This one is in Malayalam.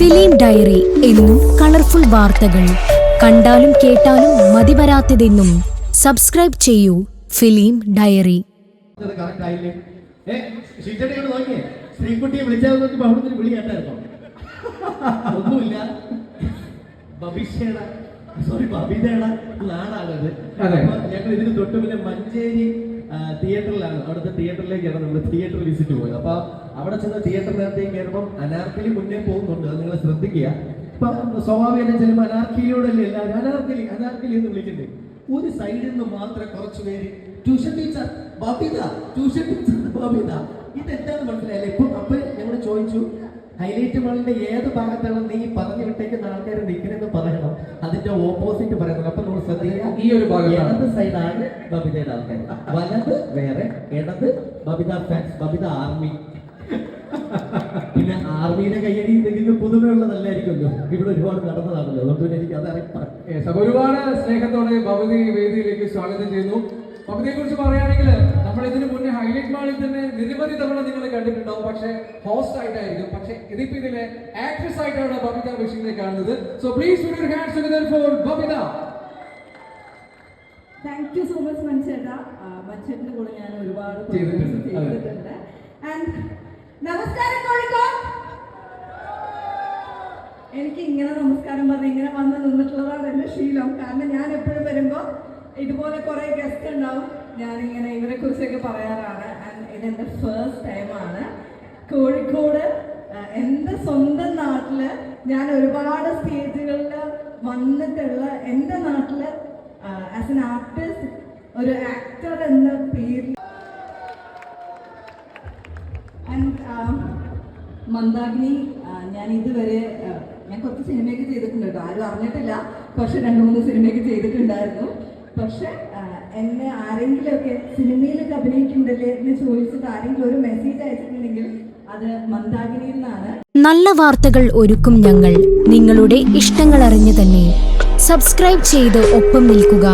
ഫിലിം ഡയറി എന്നും കളർഫുൾ വാർത്തകൾ കണ്ടാലും കേട്ടാലും മതിവരാത്തതെന്നും സബ്സ്ക്രൈബ് ചെയ്യൂ ഫിലിം ഡയറി. ശ്രീകുട്ടിയെ വിളിച്ചാൽ വിളി കേട്ടായിരുന്നോ? ഒന്നുമില്ല ബബിഷയുടെ സോറി ബബിതയുടെ നാടാണത് അതെ. ഞങ്ങൾ ഇതിന് തൊട്ടുമില്ല പിന്നെ മഞ്ചേരി തിയേറ്ററിലാണ് അവിടുത്തെ തിയേറ്ററിലേക്കാണ് നമ്മൾ തിയേറ്റർ വിസിറ്റ് പോയത്. അപ്പൊ അവിടെ ചെന്ന് തിയേറ്ററിനകത്തേക്ക് കയറുമ്പോൾ അനാർക്കലി മുന്നേ പോകുന്നുണ്ട്. അത് നിങ്ങൾ ശ്രദ്ധിക്കുക. ഇപ്പൊ സ്വാഭാവികം ചെല്ലുമ്പോൾ അനാർക്കിലിയോടല്ലേ എല്ലാവരും അനാർക്കലി അനാർക്കലി എന്ന് വിളിക്കണ്ടേ ഒരു സൈഡിൽ നിന്ന് മാത്രം കുറച്ച് പേര്. Tuition teacher Babitha tuition teacher Babitha. ഇതെന്താന്ന് മനസ്സിലായില്ല? ഇപ്പൊ അപ്പൊ ഞങ്ങൾ ചോദിച്ചു ഹൈലൈറ്റ് മാളിന്റെ ഏത് ഭാഗത്താണ് നീ പറഞ്ഞു വിട്ടേക്കുന്ന ആൾക്കാർ നിൽക്കണെന്ന് പറയണം. അതിന്റെ ഓപ്പോസിറ്റ് പറയുന്നത്. അപ്പൊ നമ്മൾ ശ്രദ്ധിക്കുക ഈ ഒരു ഭാഗത്താണ്. ഇടത് സൈഡാണ് ബബിതയുടെ ആൾക്കാർ. വലത് വേറെ ഇടത് ബബിത ഫാൻസ് ബബിത ആർമി പിന്നെ ആർമിയുടെ കയ്യടി എന്തെങ്കിലും പുതുമയുള്ളതല്ലായിരിക്കുമല്ലോ ഇവിടെ ഒരുപാട് നടന്നതാണല്ലോ. അതുകൊണ്ട് എനിക്ക് അതറിയാം ഒരുപാട് സ്നേഹത്തോടെ ഭവതി വേദിയിലേക്ക് സ്വാഗതം ചെയ്യുന്നു. ഭവതിയെ കുറിച്ച് പറയുകയാണെങ്കിൽ നമ്മൾ ഇതിന് മുന്നേ ഹൈലൈറ്റ് മാളിൽ തന്നെ നിരവധി തവണ നിങ്ങൾ കണ്ടിട്ടുണ്ടാവും. പക്ഷേ ഹോസ്റ്റ് ആയിട്ടായിരിക്കും. പക്ഷേ ഇതിപ്പോ ഇതിലെ ആക്ട്രസ് ആയിട്ടാണ് ബബിത ബഷീറിനെ കാണുന്നത്. So please hands together for Babitha. Thank you so much മഞ്ചേട്ടാ മനുഷ്യന്റെ കൂടെ ഞാൻ ഒരുപാട് ചെയ്തിട്ടുണ്ട്, ആൻഡ് നമസ്കാരം കോഴിക്കോട്. എനിക്ക് ഇങ്ങനെ നമസ്കാരം പറഞ്ഞ് ഇങ്ങനെ വന്ന് നിന്നിട്ടുള്ളതാണ് എന്റെ ശീലം. കാരണം ഞാൻ എപ്പോഴും ഇതുപോലെ കുറെ ഗസ്റ്റ് ഉണ്ടാവും. ഇങ്ങനെ ഇവരെ കുറിച്ചൊക്കെ പറയാറാണ്. ആൻഡ് ഫേസ്റ്റ് ടൈമാണ് കോഴിക്കോട് എന്റെ സ്വന്തം നാട്ടിൽ ഞാൻ ഒരുപാട് സ്റ്റേജുകളിൽ വന്നിട്ടുള്ള എന്റെ നാട്ടിൽ ആസ് എൻ ആർട്ടിസ്റ്റ് ഒരു ആക്ടർ എന്ന പേരിൽ മന്ദാഗ്നി ഞാൻ ഇതുവരെ ഞാൻ കുറച്ച് സിനിമയൊക്കെ ചെയ്തിട്ടുണ്ട് കേട്ടോ. ആരും അറിഞ്ഞിട്ടില്ല. പക്ഷെ രണ്ട് മൂന്ന് സിനിമയൊക്കെ ചെയ്തിട്ടുണ്ടായിരുന്നു. പക്ഷെ എന്നെ ആരെങ്കിലുമൊക്കെ സിനിമയിലൊക്കെ അഭിനയിക്കുന്നുണ്ടല്ലേ എന്ന് ചോദിച്ചിട്ട് ആരെങ്കിലും ഒരു മെസ്സേജ് അയച്ചിട്ടുണ്ടെങ്കിൽ അത് മന്ദാകിനിയിൽ നിന്നാണ്. നല്ല വാർത്തകൾ ഒരുക്കും ഞങ്ങൾ. നിങ്ങളുടെ ഇഷ്ടങ്ങൾ അറിഞ്ഞു തന്നെ. സബ്സ്ക്രൈബ് ചെയ്ത് ഒപ്പം നിൽക്കുക.